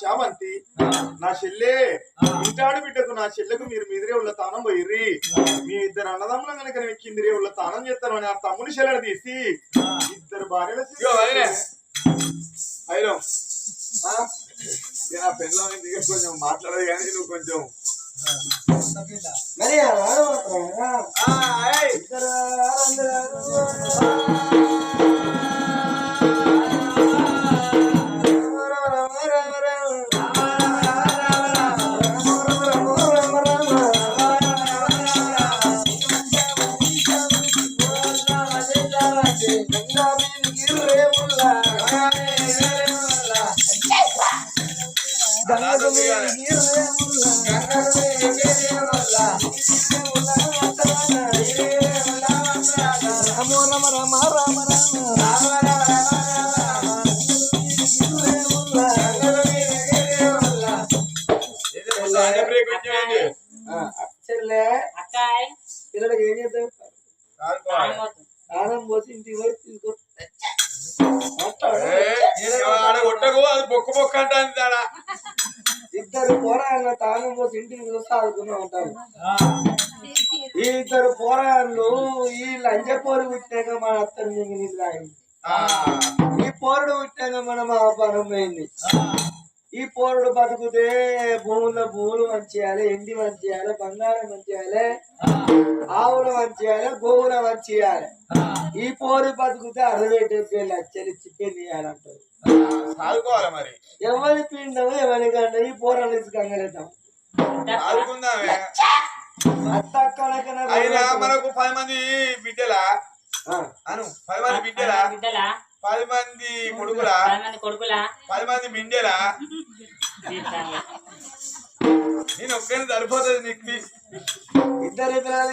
చామంతి నా చెల్లే ఇంటాడు బిడ్డకు నా చెల్లెకు మీరు మీదిరే ఉళ్ళ తానం పోయిర్రి. మీ ఇద్దరు అన్నదమ్ములు కనుక కిందిరే ఉళ్ళ తానం చేస్తాను అని ఆ తమ్ముని చెల్లెడ తీసి ఇద్దరు భార్యలు అయినా నా కొంచెం మాట్లాడదు కానీ నువ్వు కొంచెం. మరి వాడు ఇద్దరు పోరాళ్ళ తానం పోసి ఇంటికి చూస్తే ఆడుకున్నా ఉంటారు. ఈ ఇద్దరు పోరాళ్ళు ఈ లంచ పోరు పుట్టాక మన అత్తని నీళ్ళు తాగింది. ఈ పోరుడు పుట్టాక మన మా పోయింది. ఈ పోరుడు బతుకుతే భూముల్లో భూములు మంచియాలి ఎండి మంచియాలి బంగారం మంచియాలి ఆవులు మంచియాలి గోవులు మంచియాలి ఈ పోరు బతుకుతే అరవై డెబ్బై లక్షలు ఇచ్చి పెళ్ళి చేయాలంటారు. మరి. ఎవరి పిండము ఎవరి గండ ఈ పోరాలు ఇచ్చి కంగలేద్దాం సాదుకుందామే అత్త కనకన అయినా మనకు పది మంది బిడ్డలా? అను పది మంది బిడ్డలా? బిడ్డలా? పది మంది కొడుకులా పది మంది కొడుకులా? పది మంది బిడ్డలా నేను ఒక్కరిని సరిపోతుంది నీకు ఇద్దరు పిల్లలు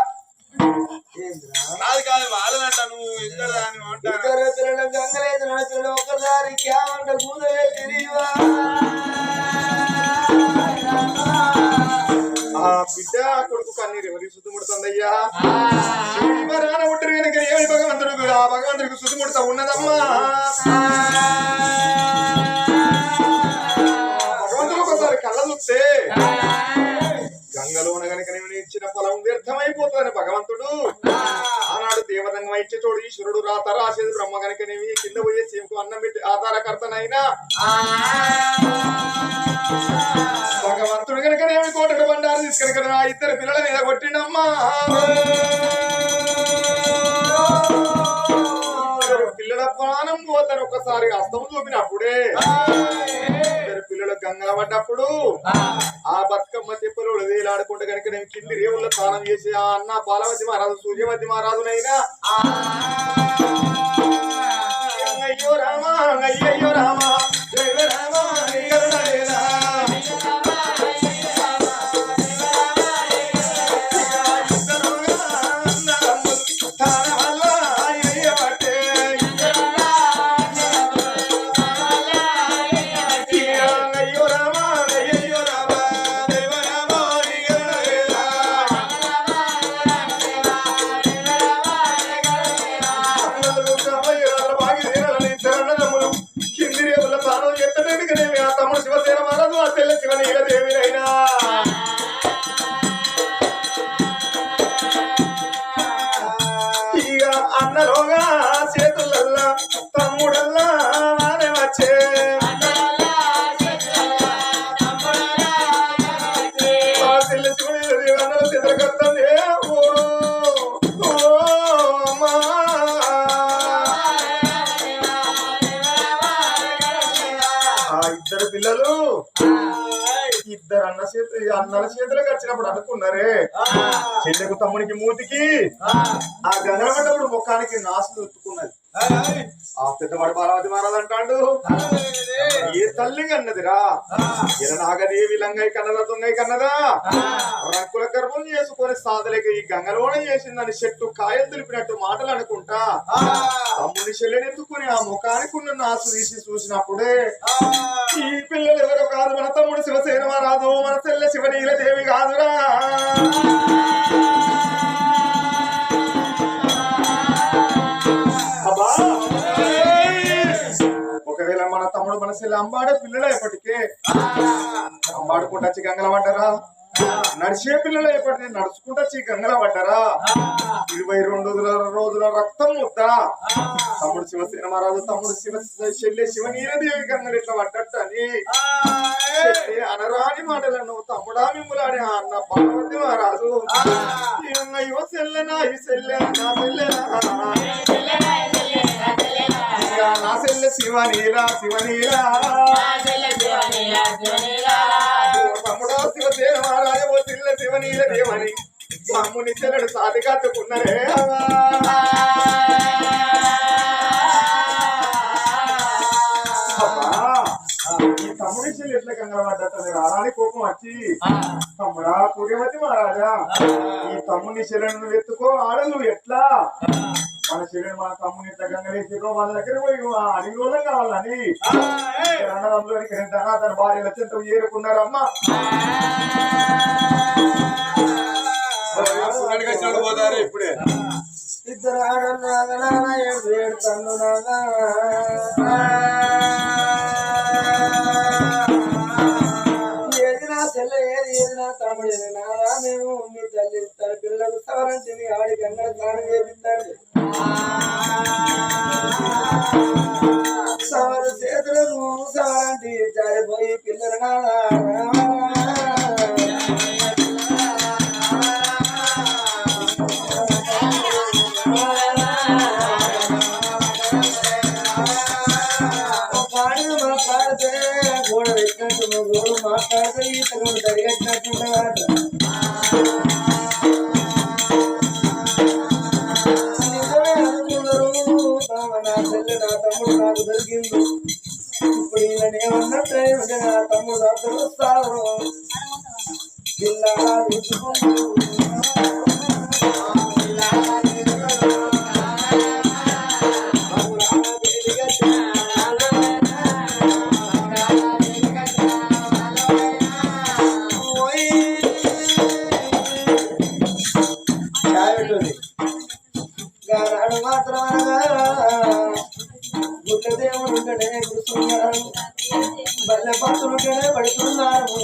ఆ బిడ్డ కొడుకు కన్నీరు ఎవరికి శుద్ధముడుతుందయ్యా మరాన ఉంటారు కనుక ఏమి భగవంతుడు ఆ భగవంతుడికి శుద్ధముడుతా ఉన్నదమ్మా. భగవంతుడు ఒకసారి కళ్ళ చూస్తే గంగలోన గనక నేను ఇచ్చిన ఫలం వ్యర్థమైపోతుందని భగవంతుడు. ఆనాడు దేవతంగా ఇచ్చే చోడు ఈశ్వరుడు రాత రాసేది బ్రహ్మ గనకనేవి కింద పోయే సీమకు అన్నం పెట్టి ఆధారకర్తనైనా. భగవంతుడు కనుక నేను కోటడు బండారు తీసుకనుక నా ఇద్దరు పిల్లల మీద కొట్టిండమ్మా. పిల్లల ప్రాణం పోతారు ఒకసారి అస్తం చూపినప్పుడే. పిల్లలు గంగా పడ్డప్పుడు ఆ బతుకమ్మ తిప్పలు వేలాడుకుంటే కనుక నేను కింది రేవుల్లో స్నానం చేసి ఆ అన్న బాలవతి మహారాజు సూర్యవతి మహారాజునైనా. అయ్యో రామా అయ్యయ్యో రామా. రామా. ఇద్దరు పిల్లలు? ఇద్దరు అన్న చేతులు అన్నల చేతులకు వచ్చినప్పుడు అనుకున్నారే? చెల్లెకు తమ్మునికి మూతికి? ఆ. గదనబడ్డప్పుడు ముఖానికి నాసులు ఉత్తుకున్నది. ఆ పెద్దవాడు పార్వతి మహారాజ్ అంటాడు. ఏ తల్లి కన్నదిరా? ఎరనాగదేవి లంగై కన్నదా దొంగై కన్నదా? రంకుల గర్భం చేసుకొని సాధలేక ఈ గంగలోన చేసిందని చెట్టు కాయలు దులిపినట్టు మాటలు అనుకుంటా. తమ్ముని చెల్లెనెత్తుకుని ఆ ముఖానికి ఉన్న నాసు తీసి చూసినప్పుడే ఈ పిల్లలు ఎవరో కాదు మన తమ్ముడు శివసేన రాదు మన చెల్లె శివనీల దేవి కాదురా. మనసులు అంబాడే పిల్లలు ఎప్పటికే అంబాడుకుంటా వచ్చి గంగల పడ్డరా నడిచే పిల్లలు ఎప్పటికీ నడుచుకుంటా వచ్చి గంగల పడ్డరా ఇరవై రెండు రోజుల రోజుల రక్తం ముద్దా. తమ్ముడు శివ మహారాజు తమ్ముడు శివ చెల్లె శివనీలదేవి గంగలు ఇట్లా పడ్డట్టు అని అనరాని మాటలను తమ్ముడా మిమ్ములాడే అన్న పార్వతి మహారాజు. ఇవంగ ఇవ సెల్లెనా ఈ సెల్లెనా నా సెల్లెనా నా సెల్లె శివనీలా శివనీలా తమ్ముడో శివసేన మహారాజు ఓ చెల్లె శివనీల దేవని. తమ్ముని చెల్లెడు సాటి కట్టుకున్నారే అబ్బా, ఈ తమ్ముడి చెల్లి ఎట్లా కంగరపడ్డట్టు రారాని కోపం వచ్చి తమ్ముడా సూర్యవతి మహారాజా ఈ తమ్ముని చెల్లెను ఎత్తుకో ఆడలు ఎట్లా? మన చెల్లెని మన తమ్ముని ఇట్లా గంగలేసిరో వాళ్ళ దగ్గర పోయి ఆ అడిగి రోజులు కావాలని అన్నదమ్ములకి రెండన్నా తన భార్య లక్ష్యంతో ఏరుకున్నారమ్మా. పోతారు ఇప్పుడే. ఇద్దరు ఆడన్నాగనాన ఏడు ఏడు తన్నునాగా ఏది నా చెల్లె ఏది ఏది నా తమ్ముడు ఏది నారా మేము మీ తల్లి పిల్లలకు సవరంటిని ఆడి గంగ స్నానం చేపిస్తాడు. సవరు చేతులకు సవరంటి జారిపోయి పిల్లలు నారా పిల్లలా గారాడు మాత్రం గుడ్డ దేవుడు ఉంటేనే గుర్తున్నారు బల్లె పత్తులు ఉంటేనే పడుతున్నారు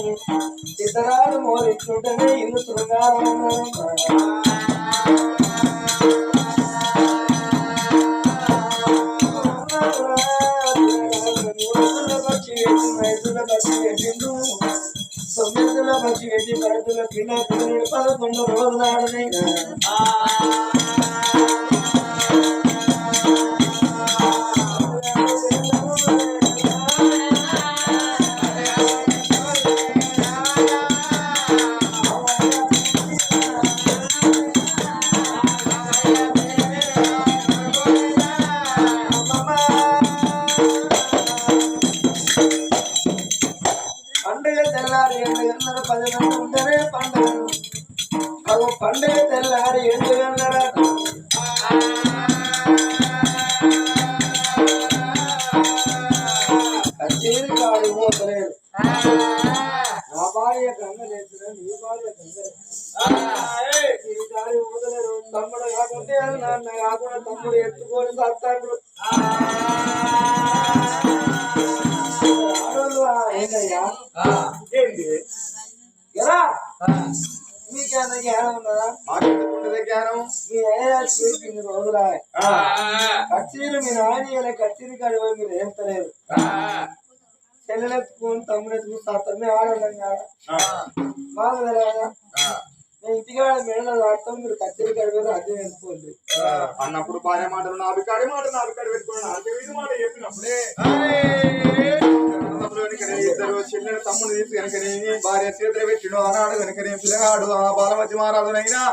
ఇతరాలు మోరిస్తుంటేనే ఇల్లు శృంగారం. తొమ్మిదిలో పచ్చి వెట్టి పడుతున్న కింద పదకొండు రోజులు ఆడనైనా కాడు మోసలేడు నా భార్య గంగ లేదు నీ భార్య గంగ లేదు ఈ గాడి ఊదలేరు తమ్ముడు కాకుంటే నాన్న కాకుండా తమ్ముడు ఎత్తుకొని సత్తాడు ఏంటయ్యా ఏంది ఎలా మీకేమైనా జ్ఞానం ఉన్నదా జ్ఞానం మీ ఇన్ని రోజులా కచ్చీలు మీ కచ్చీలు మీరు ఏం తెలియదు చెల్లెలెత్తుకుని తమ్ముడు ఎత్తుకుని సాత్రమే ఆడడం కదా? మాకు తెలియదా మేము ఇంటికాడ మెడలో ఆడతాం మీరు కచ్చీలు కాడి పోయి అర్థం చేసుకోండి ఆ, అన్నప్పుడు భార్య మాటలు నా అభికాడి మాట నా అభికాడి పెట్టుకుని నాలుగు ఐదు మాట చెప్పినప్పుడే. ఇద్దరు తమ్ముడు తీసి కనుకనే భార్య చేతులు పెట్టిండు ఆనాడు కనుకనే పిల్లగాడు ఆ బాలమతి మహారాజునైనా.